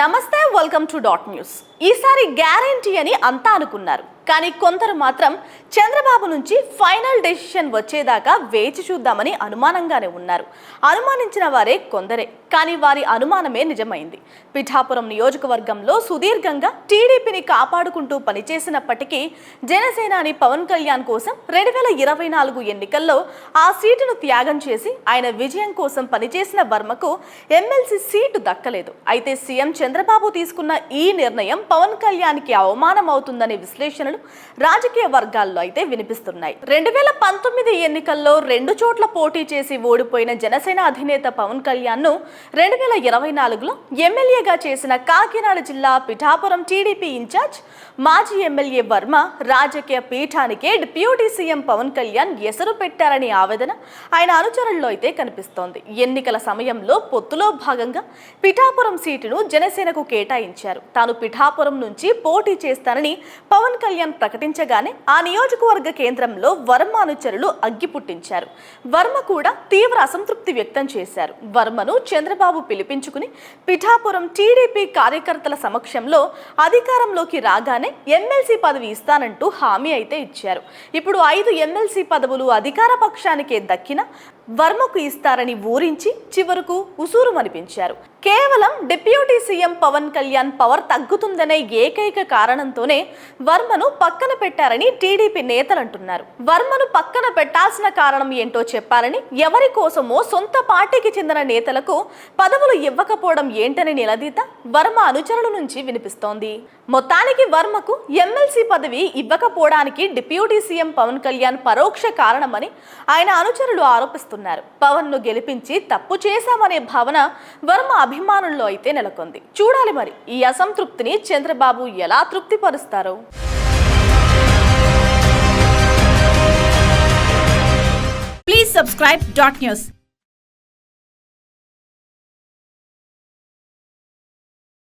నమస్తే welcome to dot news ఈసారి guarantee అని అంతా అనుకున్నారు. కానీ కొందరు మాత్రం చంద్రబాబు నుంచి ఫైనల్ డెసిషన్ వచ్చేదాకా వేచి చూద్దామని అనుమానంగానే ఉన్నారు. అనుమానించిన వారే కొందరే కానీ వారి అనుమానమే నిజమైంది. పిఠాపురం నియోజకవర్గంలో సుదీర్ఘంగా టీడీపీని కాపాడుకుంటూ పనిచేసినప్పటికీ జనసేనాని పవన్ కళ్యాణ్ కోసం రెండు వేల ఇరవై నాలుగు ఎన్నికల్లో ఆ సీటును త్యాగం చేసి ఆయన విజయం కోసం పనిచేసిన వర్మకు ఎమ్మెల్సీ సీటు దక్కలేదు. అయితే సీఎం చంద్రబాబు తీసుకున్న ఈ నిర్ణయం పవన్ కళ్యాణ్కి అవమానం అవుతుందనే విశ్లేషణలు రాజకీయ వర్గాల్లో అయితే వినిపిస్తున్నాయి. రెండు వేల పంతొమ్మిది ఎన్నికల్లో రెండు చోట్ల పోటీ చేసి ఓడిపోయిన జనసేన అధినేత పవన్ కళ్యాణ్ను రెండు వేల ఇరవై నాలుగులో ఎమ్మెల్యేగా చేసిన కాకినాడ జిల్లా పిఠాపురం టీడీపీ ఇన్ఛార్జ్ మాజీ ఎమ్మెల్యే వర్మ రాజకీయ పీఠానికే డిప్యూటీ సీఎం పవన్ కళ్యాణ్ ఎసరు పెట్టారని ఆవేదన ఆయన అనుచరుల్లో అయితే కనిపిస్తోంది. ఎన్నికల సమయంలో పొత్తులో భాగంగా పిఠాపురం సీటును జనసేనకు కేటాయించారు. తాను పిఠాపురం నుంచి పోటీ చేస్తానని పవన్ కళ్యాణ్ ప్రకటించగానే ఆ నియోజకవర్గ కేంద్రంలో వర్మ అనుచరులు అగ్గి పుట్టించారు. వర్మ కూడా తీవ్ర అసంతృప్తి వ్యక్తం చేశారు. వర్మను చంద్రబాబు పిలిపించుకుని పిఠాపురం టీడీపీ కార్యకర్తల సమక్షంలో అధికారంలోకి రాగానే ఎమ్మెల్సీ పదవి ఇస్తానంటూ హామీ అయితే ఇచ్చారు. ఇప్పుడు ఐదు ఎమ్మెల్సీ పదవులు అధికార పక్షానికే దక్కిన వర్మకు ఇస్తారని ఊరించి చివరకు ఉసూరు అనిపించారు కేవలం deputy CM Pawan Kalyan power తగ్గుతుందనే ఏకైక కారణంతోనే వర్మను పక్కన పెట్టారని టీడీపీ నేతలు అంటున్నారు వర్మను పక్కన పెట్టాల్సిన కారణం ఏంటో చెప్పాలని ఎవరి కోసమో సొంత పార్టీకి చెందిన నేతలకు పదవులు ఇవ్వకపోవడం ఏంటని నిలదీత వర్మ అనుచరుల నుంచి వినిపిస్తోంది. మొత్తానికి వర్మకు ఎమ్మెల్సీ పదవి ఇవ్వకపోవడానికి డిప్యూటీ సీఎం పవన్ కళ్యాణ్ పరోక్ష కారణమని ఆయన అనుచరులు ఆరోపిస్తున్నారు. పవన్ను గెలిపించి తప్పు చేశామనే భావన వర్మ అభిమానుల్లో అయితే నెలకొంది. చూడాలి మరి ఈ అసంతృప్తిని చంద్రబాబు ఎలా తృప్తిపరుస్తారో? Subscribe Dot News.